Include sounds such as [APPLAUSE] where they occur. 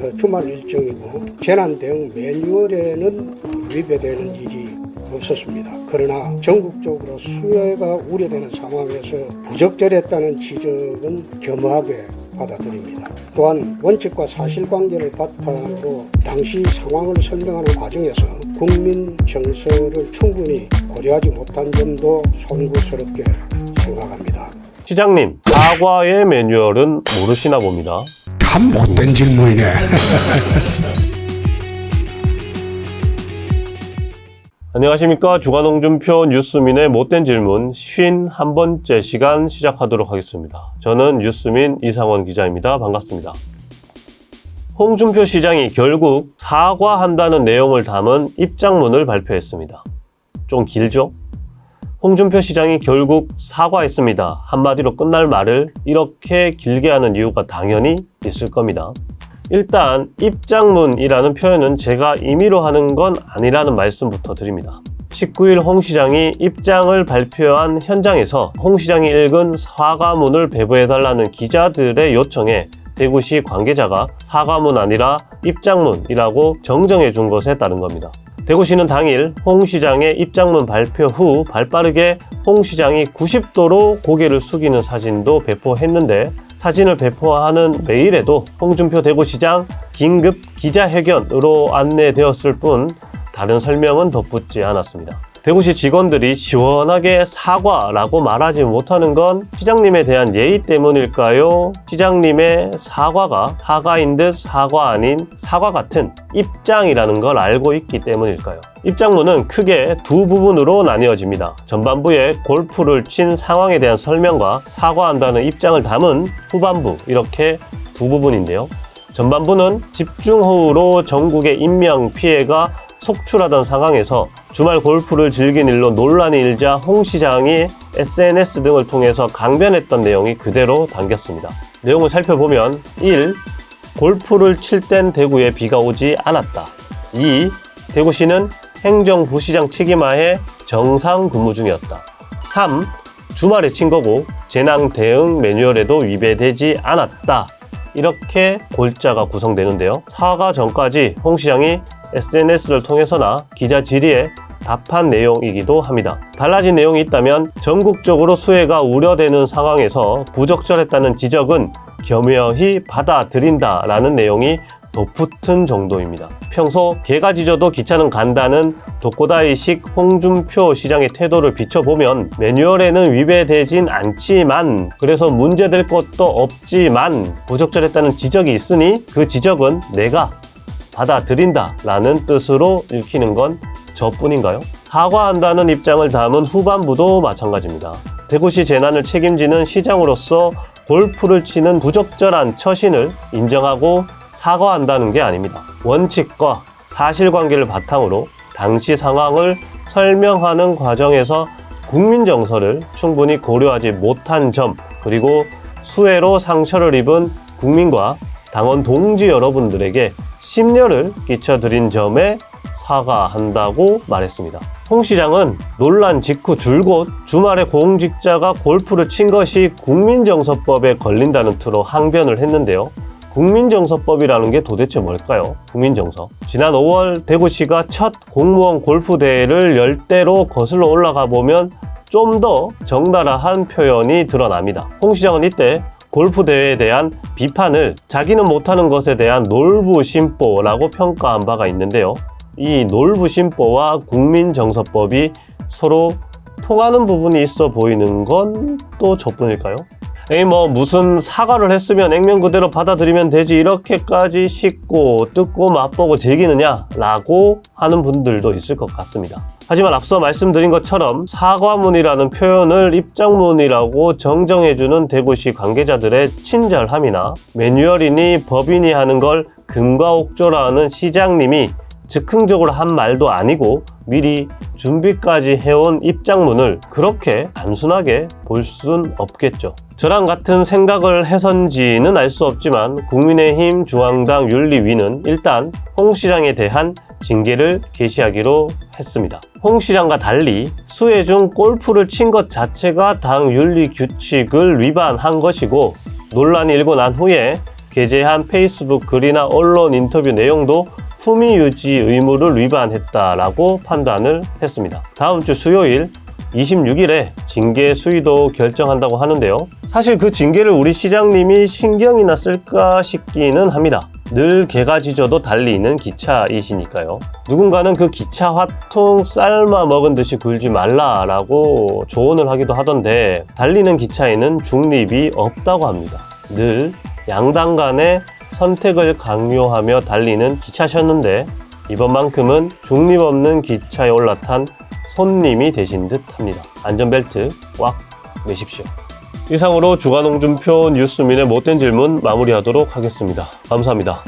그 주말 일정이고 재난 대응 매뉴얼에는 위배되는 일이 없었습니다. 그러나 전국적으로 수요가 우려되는 상황에서 부적절했다는 지적은 겸허하게 받아들입니다. 또한 원칙과 사실관계를 바탕으로 당시 상황을 설명하는 과정에서 국민 정서를 충분히 고려하지 못한 점도 송구스럽게 생각합니다. 시장님, 사과의 매뉴얼은 모르시나 봅니다. 참 못된 질문이네. [LAUGHS] 안녕하십니까. 주간홍준표 뉴스민의 못된 질문 51번째 시간 시작하도록 하겠습니다. 저는 뉴스민 이상원 기자입니다. 반갑습니다. 홍준표 시장이 결국 사과한다는 내용을 담은 입장문을 발표했습니다. 좀 길죠? 홍준표 시장이 결국 사과했습니다. 한마디로 끝날 말을 이렇게 길게 하는 이유가 당연히 있을 겁니다. 일단 입장문이라는 표현은 제가 임의로 하는 건 아니라는 말씀부터 드립니다. 19일 홍 시장이 입장을 발표한 현장에서 홍 시장이 읽은 사과문을 배부해달라는 기자들의 요청에 대구시 관계자가 사과문 아니라 입장문이라고 정정해 준 것에 따른 겁니다. 대구시는 당일 홍 시장의 입장문 발표 후 발빠르게 홍 시장이 90도로 고개를 숙이는 사진도 배포했는데 사진을 배포하는 메일에도 홍준표 대구시장 긴급 기자회견으로 안내되었을 뿐 다른 설명은 덧붙지 않았습니다. 대구시 직원들이 시원하게 사과라고 말하지 못하는 건 시장님에 대한 예의 때문일까요? 시장님의 사과가 사과인 듯 사과 아닌 사과 같은 입장이라는 걸 알고 있기 때문일까요? 입장문은 크게 두 부분으로 나뉘어집니다. 전반부에 골프를 친 상황에 대한 설명과 사과한다는 입장을 담은 후반부 이렇게 두 부분인데요. 전반부는 집중호우로 전국의 인명 피해가 속출하던 상황에서 주말 골프를 즐긴 일로 논란이 일자 홍 시장이 SNS 등을 통해서 강변했던 내용이 그대로 담겼습니다. 내용을 살펴보면 1. 골프를 칠 땐 대구에 비가 오지 않았다. 2. 대구시는 행정부시장 책임하에 정상 근무 중이었다. 3. 주말에 친 거고 재난 대응 매뉴얼에도 위배되지 않았다. 이렇게 골자가 구성되는데요. 사과 전까지 홍 시장이 SNS를 통해서나 기자 질의에 답한 내용이기도 합니다. 달라진 내용이 있다면 전국적으로 수해가 우려되는 상황에서 부적절했다는 지적은 겸허히 받아들인다라는 내용이 덧붙은 정도입니다. 평소 개가 짖어도 기차는 간다는 독고다이식 홍준표 시장의 태도를 비춰보면 매뉴얼에는 위배되진 않지만 그래서 문제될 것도 없지만 부적절했다는 지적이 있으니 그 지적은 내가 받아들인다 라는 뜻으로 읽히는 건 저뿐인가요? 사과한다는 입장을 담은 후반부도 마찬가지입니다. 대구시 재난을 책임지는 시장으로서 골프를 치는 부적절한 처신을 인정하고 사과한다는 게 아닙니다. 원칙과 사실관계를 바탕으로 당시 상황을 설명하는 과정에서 국민 정서를 충분히 고려하지 못한 점 그리고 수해로 상처를 입은 국민과 당원 동지 여러분들에게 심려를 끼쳐드린 점에 사과한다고 말했습니다. 홍 시장은 논란 직후 줄곧 주말에 공직자가 골프를 친 것이 국민정서법에 걸린다는 투로 항변을 했는데요. 국민정서법이라는 게 도대체 뭘까요? 국민정서. 지난 5월 대구시가 첫 공무원 골프 대회를 열 대로 거슬러 올라가 보면 좀더 적나라한 표현이 드러납니다. 홍 시장은 이때 골프 대회에 대한 비판을 자기는 못하는 것에 대한 놀부심보라고 평가한 바가 있는데요. 이 놀부심보와 국민정서법이 서로 통하는 부분이 있어 보이는 건 또 저뿐일까요? 에이 뭐 무슨 사과를 했으면 액면 그대로 받아들이면 되지 이렇게까지 씻고 뜯고 맛보고 즐기느냐 라고 하는 분들도 있을 것 같습니다 하지만 앞서 말씀드린 것처럼 사과문이라는 표현을 입장문이라고 정정해주는 대구시 관계자들의 친절함이나 매뉴얼이니 법인이 하는 걸 금과옥조라는 시장님이 즉흥적으로 한 말도 아니고 미리 준비까지 해온 입장문을 그렇게 단순하게 볼 순 없겠죠. 저랑 같은 생각을 해선지는 알 수 없지만 국민의힘 중앙당 윤리위는 일단 홍 시장에 대한 징계를 개시하기로 했습니다. 홍 시장과 달리 수해 중 골프를 친 것 자체가 당 윤리 규칙을 위반한 것이고 논란이 일고 난 후에 게재한 페이스북 글이나 언론 인터뷰 내용도 품위 유지 의무를 위반했다라고 판단을 했습니다. 다음 주 수요일 26일에 징계 수위도 결정한다고 하는데요. 사실 그 징계를 우리 시장님이 신경이나 쓸까 싶기는 합니다. 늘 개가 짖어도 달리는 기차이시니까요. 누군가는 그 기차 화통 삶아 먹은 듯이 굴지 말라라고 조언을 하기도 하던데 달리는 기차에는 중립이 없다고 합니다. 늘 양당 간의 선택을 강요하며 달리는 기차셨는데 이번만큼은 중립 없는 기차에 올라탄 손님이 되신 듯 합니다. 안전벨트 꽉 매십시오. 이상으로 주간홍준표 뉴스민의 못된 질문 마무리하도록 하겠습니다. 감사합니다.